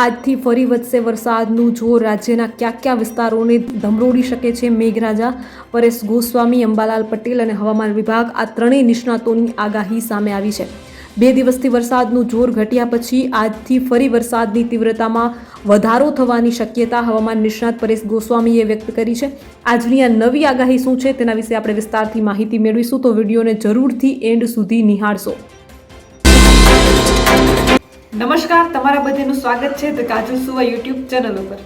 આજથી ફરી વધશે વરસાદનું જોર. રાજ્યના કયા કયા વિસ્તારોને ધમરોડી શકે છે મેઘરાજા? પરેશ ગોસ્વામી, અંબાલાલ પટેલ અને હવામાન વિભાગ આ ત્રણેય નિષ્ણાતોની આગાહી સામે આવી છે. બે દિવસથી વરસાદનું જોર ઘટ્યા પછી આજથી ફરી વરસાદની તીવ્રતામાં વધારો થવાની શક્યતા હવામાન નિષ્ણાત પરેશ ગોસ્વામીએ વ્યક્ત કરી છે. આજની આ નવી આગાહી શું છે તેના વિશે આપણે વિસ્તારથી માહિતી મેળવીશું. તો વિડીયોને જરૂરથી એન્ડ સુધી નિહાળશો. નમસ્કાર, તમારા બધાનું સ્વાગત છે ધ કાજુ સુવા યુટ્યુબ ચેનલ ઉપર.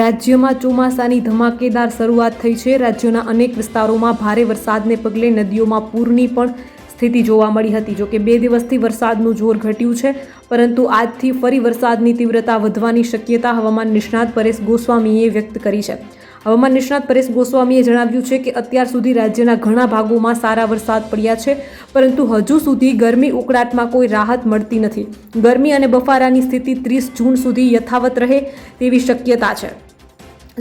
રાજ્યમાં ચોમાસાની ધમાકેદાર શરૂઆત થઈ છે. રાજ્યના અનેક વિસ્તારોમાં ભારે વરસાદને પગલે નદીઓમાં પૂરની પણ સ્થિતિ જોવા મળી હતી. જોકે બે દિવસથી વરસાદનું જોર ઘટ્યું છે, પરંતુ આજથી ફરી વરસાદની તીવ્રતા વધવાની શક્યતા હવામાન નિષ્ણાત પરેશ ગોસ્વામીએ વ્યક્ત કરી છે. હવામાન નિષ્ણાત પરેશ ગોસ્વામીએ જણાવ્યું છે કે અત્યાર સુધી રાજ્યના ઘણા ભાગોમાં સારા વરસાદ પડ્યા છે, પરંતુ હજુ સુધી ગરમી ઉકળાટમાં કોઈ રાહત મળતી નથી. ગરમી અને બફારાની સ્થિતિ ત્રીસ જૂન સુધી યથાવત રહે તેવી શક્યતા છે.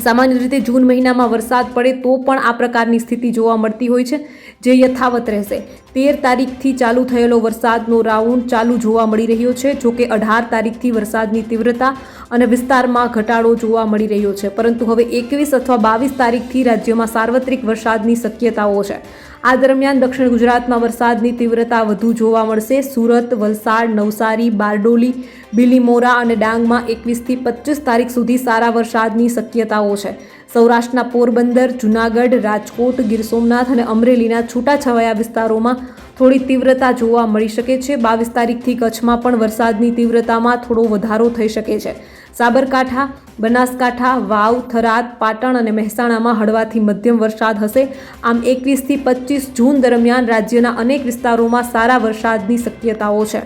સામાન્ય રીતે જૂન મહિનામાં વરસાદ પડે તો પણ આ પ્રકારની સ્થિતિ જોવા મળતી હોય છે. જે યથાવત રહેશે. તેર તારીખથી ચાલુ થયેલો વરસાદનો રાઉન્ડ ચાલુ જોવા મળી રહ્યો છે જોકે અઢાર તારીખથી વરસાદની તીવ્રતા અને વિસ્તારમાં ઘટાડો જોવા મળી રહ્યો છે. પરંતુ હવે એકવીસ અથવા બાવીસ તારીખથી રાજ્યમાં સાર્વત્રિક વરસાદની શક્યતાઓ છે. આ દરમિયાન દક્ષિણ ગુજરાતમાં વરસાદની તીવ્રતા વધુ જોવા મળશે. સુરત, વલસાડ, નવસારી, બારડોલી, બિલીમોરા અને ડાંગમાં એકવીસથી પચીસ તારીખ સુધી સારા વરસાદની શક્યતાઓ છે. સૌરાષ્ટ્રના પોરબંદર, જુનાગઢ, રાજકોટ, ગીર સોમનાથ અને અમરેલીના છૂટાછવાયા વિસ્તારોમાં થોડી તીવ્રતા જોવા મળી શકે છે. બાવીસ તારીખથી કચ્છમાં પણ વરસાદની તીવ્રતામાં થોડો વધારો થઈ શકે છે. સાબરકાંઠા, બનાસકાંઠા, વાવ, થરાદ, પાટણ અને મહેસાણામાં હળવાથી મધ્યમ વરસાદ હશે. આમ એકવીસથી પચીસ જૂન દરમિયાન રાજ્યના અનેક વિસ્તારોમાં સારા વરસાદની શક્યતાઓ છે.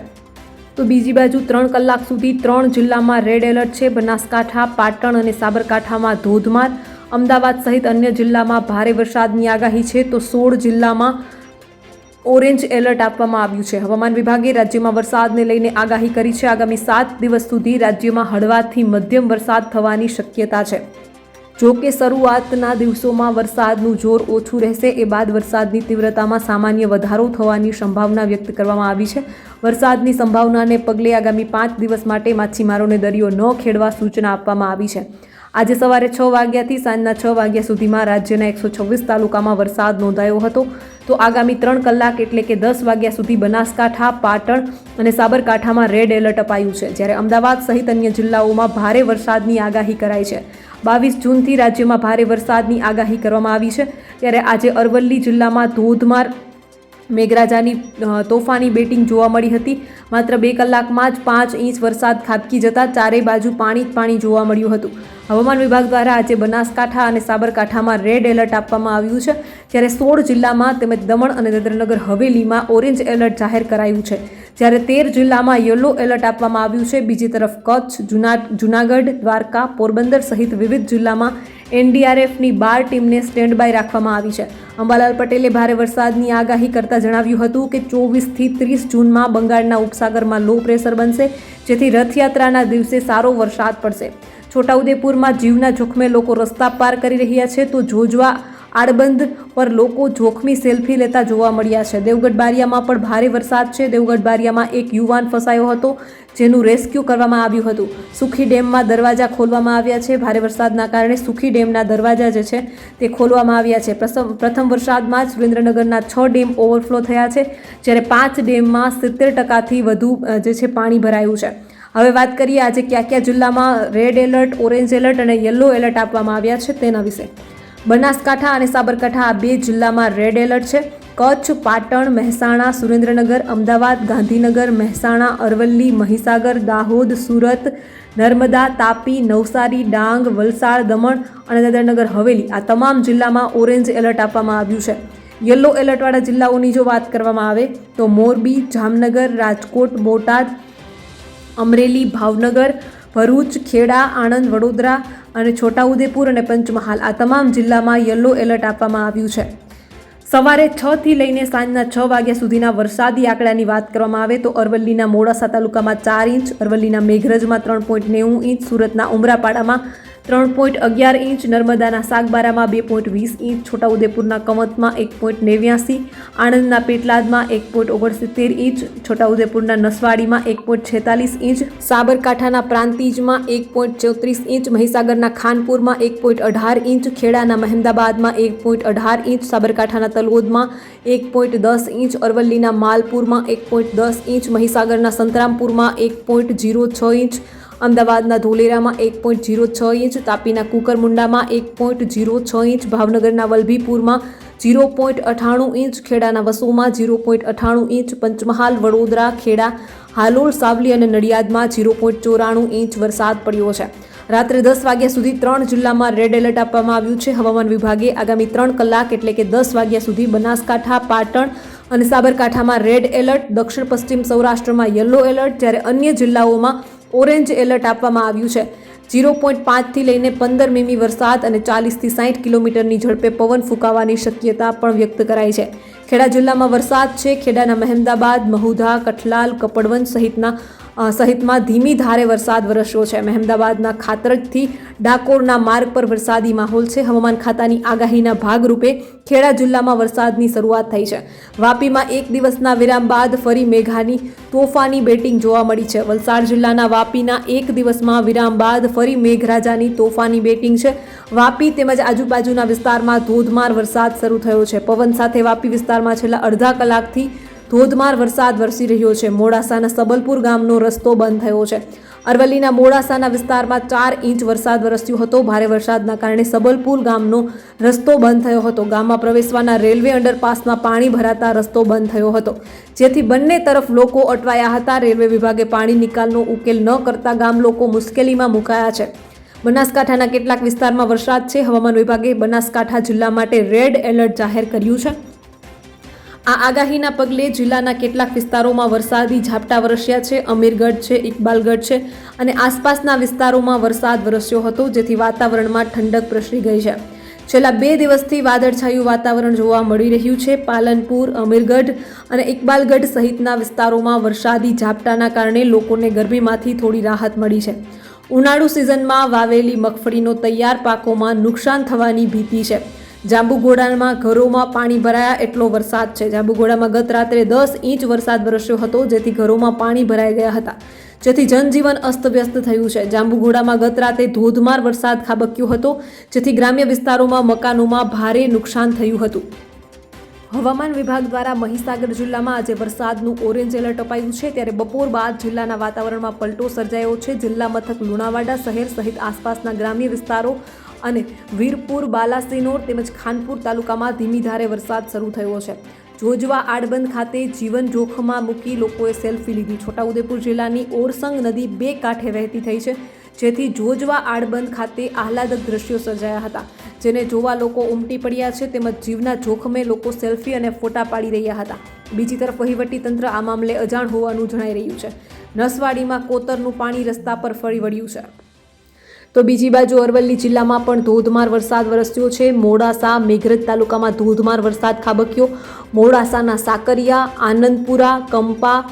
તો બીજી બાજુ ત્રણ કલાક સુધી ત્રણ જિલ્લામાં રેડ એલર્ટ છે. બનાસકાંઠા, પાટણ અને સાબરકાંઠામાં ધોધમાર અમદાવાદ સહિત અન્ય જિલ્લામાં ભારે વરસાદની આગાહી છે તો સોળ જિલ્લામાં ઓરેન્જ એલર્ટ આપવામાં આવ્યું છે. હવામાન વિભાગે રાજ્યમાં વરસાદને લઈને આગાહી કરી છે. આગામી સાત દિવસ સુધી રાજ્યમાં હળવાથી મધ્યમ વરસાદ થવાની શક્યતા છે. જો કે શરૂઆતના દિવસોમાં વરસાદનું જોર ઓછું રહેશે, એ બાદ વરસાદની તીવ્રતામાં સામાન્ય વધારો થવાની સંભાવના વ્યક્ત કરવામાં આવી છે. વરસાદની સંભાવનાને પગલે આગામી પાંચ દિવસ માટે માછીમારોને દરિયો ન ખેડવા સૂચના આપવામાં આવી છે. આજે સવારે છ વાગ્યાથી સાંજના છ વાગ્યા સુધીમાં રાજ્યના એકસો છવ્વીસ તાલુકામાં વરસાદ નોંધાયો હતો. તો આગામી ત્રણ કલાક એટલે કે દસ વાગ્યા સુધી બનાસકાંઠા, પાટણ અને સાબરકાંઠામાં રેડ એલર્ટ અપાયું છે. જ્યારે અમદાવાદ સહિત અન્ય જિલ્લાઓમાં ભારે વરસાદની આગાહી કરાઈ છે. બાવીસ જૂનથી રાજ્યમાં ભારે વરસાદની આગાહી કરવામાં આવી છે. ત્યારે આજે અરવલ્લી જિલ્લામાં ધોધમાર મેઘરાજાની તોફાની બેટિંગ જોવા મળી હતી. માત્ર બે કલાકમાં જ પાંચ ઇંચ વરસાદ ખાબકી જતા ચારેય બાજુ પાણી જ પાણી જોવા મળ્યું હતું. હવામાન વિભાગ દ્વારા આજે બનાસકાંઠા અને સાબરકાંઠામાં રેડ એલર્ટ આપવામાં આવ્યું છે. જ્યારે સોળ જિલ્લામાં તેમજ દમણ અને દાદરાનગર હવેલીમાં ઓરેન્જ એલર્ટ જાહેર કરાયું છે. જ્યારે તેર જિલ્લામાં યલો એલર્ટ આપવામાં આવ્યું છે. બીજી તરફ કચ્છ, જુના, જુનાગઢ, દ્વારકા, પોરબંદર સહિત વિવિધ જિલ્લામાં એનડીઆરએફની બાર ટીમને સ્ટેન્ડ બાય રાખવામાં આવી છે. અંબાલાલ પટેલે ભારે વરસાદની આગાહી કરતા જણાવ્યું હતું કે ચોવીસથી ત્રીસ જૂનમાં બંગાળના ઉપસાગરમાં લો પ્રેશર બનશે, જેથી રથયાત્રાના દિવસે સારો વરસાદ પડશે. છોટાઉદેપુરમાં જીવના જોખમે લોકો રસ્તા પાર કરી રહ્યા છે, તો જોજવા આડબંધ પર લોકો જોખમી સેલ્ફી લેતા જોવા મળ્યા છે. દેવગઢ બારિયામાં પણ ભારે વરસાદ છે. દેવગઢ બારિયામાં એક યુવાન ફસાયો હતો, જેનું રેસ્ક્યુ કરવામાં આવ્યું હતું. સુખી ડેમમાં દરવાજા ખોલવામાં આવ્યા છે. ભારે વરસાદના કારણે સુખી ડેમના દરવાજા જે છે તે ખોલવામાં આવ્યા છે. પ્રથમ પ્રથમ વરસાદમાં જ સુરેન્દ્રનગરના છ ડેમ ઓવરફ્લો થયા છે, જ્યારે પાંચ ડેમમાં સિત્તેર ટકાથી વધુ જે છે પાણી ભરાયું છે. હવે વાત કરીએ આજે કયા કયા જિલ્લામાં રેડ એલર્ટ ઓરેન્જ એલર્ટ અને યલો એલર્ટ આપવામાં આવ્યા છે તેના વિશે. બનાસકાંઠા અને સાબરકાંઠા આ બે જિલ્લામાં રેડ એલર્ટ છે. કચ્છ, પાટણ, મહેસાણા, સુરેન્દ્રનગર, અમદાવાદ, ગાંધીનગર, મહેસાણા, અરવલ્લી, મહીસાગર, દાહોદ, સુરત, નર્મદા, તાપી, નવસારી, ડાંગ, વલસાડ, દમણ અને દાદરાનગર, હવેલી આ તમામ જિલ્લામાં ઓરેન્જ એલર્ટ આપવામાં આવ્યું છે. યલો એલર્ટવાળા જિલ્લાઓની જો વાત કરવામાં આવે તો મોરબી, જામનગર, રાજકોટ, બોટાદ, અમરેલી, ભાવનગર ભરૂચ, ખેડા, આણંદ, વડોદરા અને છોટાઉદેપુર અને પંચમહાલ આ તમામ જિલ્લામાં યલો એલર્ટ આપવામાં આવ્યું છે. સવારે છ થી લઈને સાંજના છ વાગ્યા સુધીના વરસાદી આંકડાની વાત કરવામાં આવે તો અરવલ્લીના મોડાસા તાલુકામાં ચાર ઇંચ, અરવલ્લીના મેઘરજમાં ત્રણ પોઈન્ટ નેવું ઇંચ, સુરતના ઉમરાપાડામાં ત્રણ પોઈન્ટ અગિયાર ઇંચ, નર્મદાના સાગબારામાં બે પોઈન્ટ વીસ ઇંચ, છોટાઉદેપુરના કમતમાં એક પોઈન્ટ નેવ્યાસી, આણંદના પેટલાદમાં એક પોઈન્ટ ઓગણસિત્તેર ઇંચ, છોટાઉદેપુરના નસવાડીમાં એક પોઈન્ટ છેતાલીસ ઇંચ, સાબરકાંઠાના પ્રાંતિજમાં એક પોઈન્ટ ચોત્રીસ ઇંચ, મહીસાગરના ખાનપુરમાં એક પોઈન્ટ અઢાર ઇંચ, ખેડાના મહેમદાબાદમાં એક પોઈન્ટ અઢાર ઇંચ, સાબરકાંઠાના તલોદમાં એક પોઈન્ટ દસ ઇંચ, અરવલ્લીના માલપુરમાં એક પોઈન્ટ દસ ઇંચ, મહીસાગરના સંતરામપુરમાં એક પોઈન્ટ જીરો છ ઇંચ અમદાવાદના ધોલેરામાં એક પોઈન્ટ જીરો છ ઇંચ, તાપીના કુકરમુંડામાં એક પોઈન્ટ જીરો છ ઇંચ, ભાવનગરના વલભીપુરમાં જીરો પોઈન્ટ અઠાણું ઇંચ, ખેડાના વસોમાં જીરો પોઈન્ટ અઠાણું ઇંચ, પંચમહાલ, વડોદરા, ખેડા, હાલોલ, સાવલી અને નડિયાદમાં જીરો પોઈન્ટ ચોરાણું ઇંચ વરસાદ પડ્યો છે. રાત્રે દસ વાગ્યા સુધી ત્રણ જિલ્લામાં રેડ એલર્ટ આપવામાં આવ્યું છે. હવામાન વિભાગે આગામી ત્રણ કલાક એટલે કે દસ વાગ્યા સુધી બનાસકાંઠા, પાટણ અને સાબરકાંઠામાં રેડ એલર્ટ દક્ષિણ પશ્ચિમ સૌરાષ્ટ્રમાં યલો એલર્ટ જ્યારે અન્ય જિલ્લાઓમાં ઓરેન્જ એલર્ટ આપવામાં આવ્યું છે. ઝીરો પોઈન્ટ પાંચથી લઈને પંદર મીમી વરસાદ અને ચાલીસથી સાઠ કિલોમીટરની ઝડપે પવન ફૂંકાવાની શક્યતા પણ વ્યક્ત કરાઈ છે. ખેડા જિલ્લામાં વરસાદ છે. ખેડાના મહેમદાબાદ, મહુધા, કઠલાલ, કપડવંજ સહિતના સહિતમાં ધીમી ધારે વરસાદ વરસ્યો છે. મહેમદાબાદના ખાતરજથી ડાકોરના માર્ગ પર વરસાદી માહોલ છે. હવામાન ખાતાની આગાહીના ભાગરૂપે ખેડા જિલ્લામાં વરસાદની શરૂઆત થઈ છે. વાપીમાં એક દિવસના વિરામ બાદ ફરી મેઘાની તોફાની બેટિંગ જોવા મળી છે. વલસાડ જિલ્લાના વાપીના એક દિવસમાં વિરામ બાદ ફરી મેઘરાજાની તોફાની બેટિંગ છે. વાપી તેમજ આજુબાજુના વિસ્તારમાં ધોધમાર વરસાદ શરૂ થયો છે. પવન સાથે વાપી વિસ્તારમાં છેલ્લા અડધા કલાકથી ધોધમાર વરસાદ વરસી રહ્યો છે. મોડાસાના સબલપુર ગામનો રસ્તો બંધ થયો છે. અરવલ્લીના મોડાસાના વિસ્તારમાં ચાર ઇંચ વરસાદ વરસ્યો હતો. ભારે વરસાદના કારણે સબલપુર ગામનો રસ્તો બંધ થયો હતો. ગામમાં પ્રવેશવાના રેલવે અંડરપાસમાં પાણી ભરાતા રસ્તો બંધ થયો હતો. જેથી બંને તરફ લોકો અટવાયા હતા. રેલવે વિભાગે પાણી નિકાલનો ઉકેલ ન કરતા ગામ લોકો મુશ્કેલીમાં મુકાયા છે. બનાસકાંઠાના કેટલાક વિસ્તારમાં વરસાદ છે. હવામાન વિભાગે બનાસકાંઠા જિલ્લા માટે રેડ એલર્ટ જાહેર કર્યું છે. આ આગાહીના પગલે જિલ્લાના કેટલાક વિસ્તારોમાં વરસાદી ઝાપટા વરસ્યા છે. અમીરગઢ છે, ઇકબાલગઢ છે અને આસપાસના વિસ્તારોમાં વરસાદ વરસ્યો હતો, જેથી વાતાવરણમાં ઠંડક પ્રસરી ગઈ છે. છેલ્લા બે દિવસથી વાદળછાયું વાતાવરણ જોવા મળી રહ્યું છે. પાલનપુર, અમીરગઢ અને ઇકબાલગઢ સહિતના વિસ્તારોમાં વરસાદી ઝાપટાના કારણે લોકોને ગરમીમાંથી થોડી રાહત મળી છે. ઉનાળુ સિઝનમાં વાવેલી મગફળીનો તૈયાર પાકોમાં નુકસાન થવાની ભીતિ છે. જાંબુઘોડામાં ઘરોમાં પાણી ભરાયા એટલો વરસાદ છે. જાંબુઘોડામાં ગત રાત્રે દસ ઇંચ વરસાદ વરસ્યો હતો, જેથી ઘરોમાં પાણી ભરાઈ ગયા હતા. જેથી જનજીવન અસ્તવ્યસ્ત થયું છે. જાંબુઘોડામાં ગત રાતે ધોધમાર વરસાદ ખાબક્યો હતો, જેથી ગ્રામ્ય વિસ્તારોમાં મકાનોમાં ભારે નુકસાન થયું હતું. હવામાન વિભાગ દ્વારા મહીસાગર જિલ્લામાં આજે વરસાદનું ઓરેન્જ એલર્ટ અપાયું છે. ત્યારે બપોર બાદ જિલ્લાના વાતાવરણમાં પલટો સર્જાયો છે. જિલ્લા મથક લુણાવાડા શહેર સહિત આસપાસના ગ્રામ્ય વિસ્તારો અને વીરપુર, બાલાસિનોર તેમજ ખાનપુર તાલુકામાં ધીમી ધારે વરસાદ શરૂ થયો છે. જોજવા આડબંધ ખાતે જીવન જોખમમાં મૂકી લોકોએ સેલ્ફી લીધી. છોટાઉદેપુર જિલ્લાની ઓરસંગ નદી બે કાંઠે વહેતી થઈ છે, જેથી જોજવા આડબંધ ખાતે આહલાદક દ્રશ્યો સર્જાયા હતા, જેને જોવા લોકો ઉમટી પડ્યા છે તેમજ જીવના જોખમે લોકો સેલ્ફી અને ફોટા પાડી રહ્યા હતા. બીજી તરફ વહીવટી તંત્ર આ મામલે અજાણ હોવાનું જણાઈ રહ્યું છે. નસવાડીમાં કોતરનું પાણી રસ્તા પર ફરી વળ્યું છે. તો બીજી બાજુ અરવલ્લી જિલ્લામાં પણ ધોધમાર વરસાદ વરસ્યો છે. મોડાસા, મેઘરજ તાલુકામાં ધોધમાર વરસાદ ખાબક્યો. મોડાસાના સાકરિયા, આનંદપુરા, કંપા,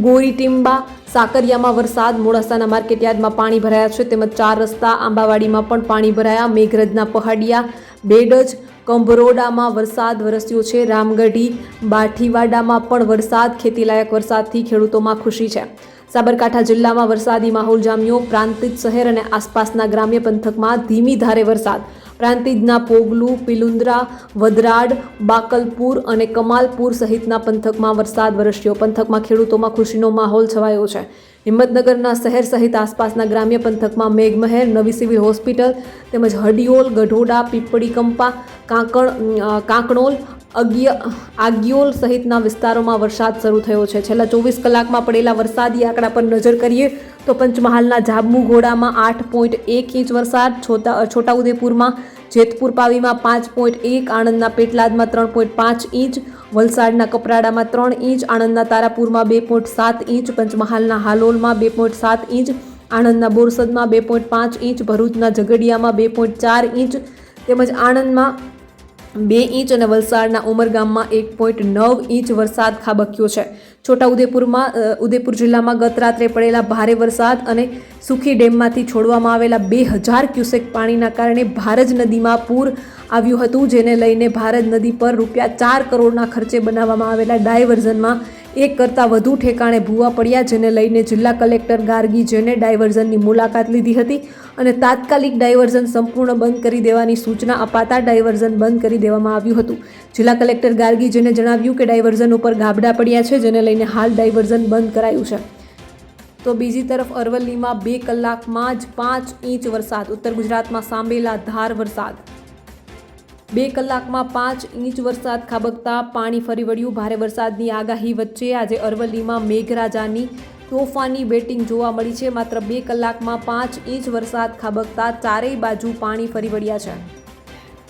ગોરીટિંબા સાકરિયામાં વરસાદ. મોડાસાના માર્કેટયાર્ડમાં પાણી ભરાયા છે. તેમજ ચાર રસ્તા આંબાવાડીમાં પણ પાણી ભરાયા. મેઘરજના પહાડિયા, બેડજ, કંભરોડામાં વરસાદ વરસ્યો છે. રામગઢી, બાઠીવાડામાં પણ વરસાદ. ખેતીલાયક વરસાદથી ખેડૂતોમાં ખુશી છે. સાબરકાંઠા જિલ્લામાં વરસાદી માહોલ જામ્યો. પ્રાંતિજ શહેર અને આસપાસના ગ્રામ્ય પંથકમાં ધીમી ધારે વરસાદ. પ્રાંતિજના પોગલું પિલુન્દ્રા વદરાડ, બાકલપુર અને કમાલપુર સહિતના પંથકમાં વરસાદ વરસ્યો. પંથકમાં ખેડૂતોમાં ખુશીનો માહોલ છવાયો છે. હિંમતનગરના શહેર સહિત આસપાસના ગ્રામ્ય પંથકમાં મેઘમહેર, નવી સિવિલ હોસ્પિટલ તેમજ હડિયોલ, ગઢોડા પીપળી કંપા કાંકણ કાંકણોલ આગિયોલ સહિતના વિસ્તારોમાં વરસાદ શરૂ થયો છે. છેલ્લા ચોવીસ કલાકમાં પડેલા વરસાદી આંકડા પર નજર કરીએ તો પંચમહાલના જાંબુઘોડામાં આઠ પોઈન્ટ એક ઇંચ વરસાદ, છોટા, છોટાઉદેપુરમાં જેતપુર પાવીમાં પાંચ પોઈન્ટ એક, આણંદના પેટલાદમાં ત્રણ પોઈન્ટ પાંચ ઇંચ, વલસાડના કપરાડામાં ત્રણ ઇંચ, આણંદના તારાપુરમાં બે પોઈન્ટ સાત ઇંચ, પંચમહાલના હાલોલમાં બે પોઈન્ટ સાત ઇંચ, આણંદના બોરસદમાં બે પોઈન્ટ પાંચ ઇંચ, ભરૂચના ઝઘડિયામાં બે પોઈન્ટ ચાર ઇંચ તેમજ આણંદમાં બે ઇંચ અને વલસાડના ઉમરગામમાં એક પોઈન્ટ નવ ઇંચ વરસાદ ખાબક્યો છે. છોટાઉદેપુરમાં ઉદેપુર જિલ્લામાં ગત રાત્રે પડેલા ભારે વરસાદ અને સુખી ડેમમાંથી છોડવામાં આવેલા બે હજાર ક્યુસેક પાણીના કારણે ભારજ નદીમાં પૂર આવ્યું હતું, જેને લઈને ભારજ નદી પર રૂપિયા ચાર કરોડના ખર્ચે બનાવવામાં આવેલા ડાયવર્ઝનમાં એક કરતાં વધુ ઠેકાણે ભૂવા પડ્યા જેને લઈને જિલ્લા કલેક્ટર ગાર્ગી જેને ડાયવર્ઝનની મુલાકાત લીધી હતી અને તાત્કાલિક ડાયવર્ઝન સંપૂર્ણ બંધ કરી દેવાની સૂચના અપાતા ડાયવર્ઝન બંધ કરી દેવામાં આવ્યું હતું. જિલ્લા કલેક્ટર ગાર્ગી જેને જણાવ્યું કે ડાયવર્ઝન ઉપર ગાબડા પડ્યા છે જેને લઈને હાલ ડાયવર્ઝન બંધ કરાયું છે. તો બીજી તરફ અરવલ્લીમાં બે કલાકમાં જ પાંચ ઇંચ વરસાદ, ઉત્તર ગુજરાતમાં સાંભેલા ધાર વરસાદ. બે કલાકમાં પાંચ ઇંચ વરસાદ ખાબકતા, પાણી ફરી વળ્યું. ભારે વરસાદની આગાહી વચ્ચે આજે અરવલ્લીમાં મેઘરાજાની તોફાની બેટિંગ જોવા મળી છે. માત્ર બે કલાકમાં પાંચ ઇંચ વરસાદ ખાબકતા, ચારેય બાજુ પાણી ફરી વળ્યા છે.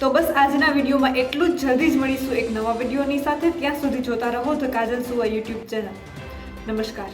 તો બસ આજના વિડીયોમાં એટલું જ. જલ્દી જ મળીશું એક નવા વિડીયોની સાથે. ત્યાં સુધી જોતા રહો તો કાજલ સુવા યુટ્યુબ ચેનલ. નમસ્કાર.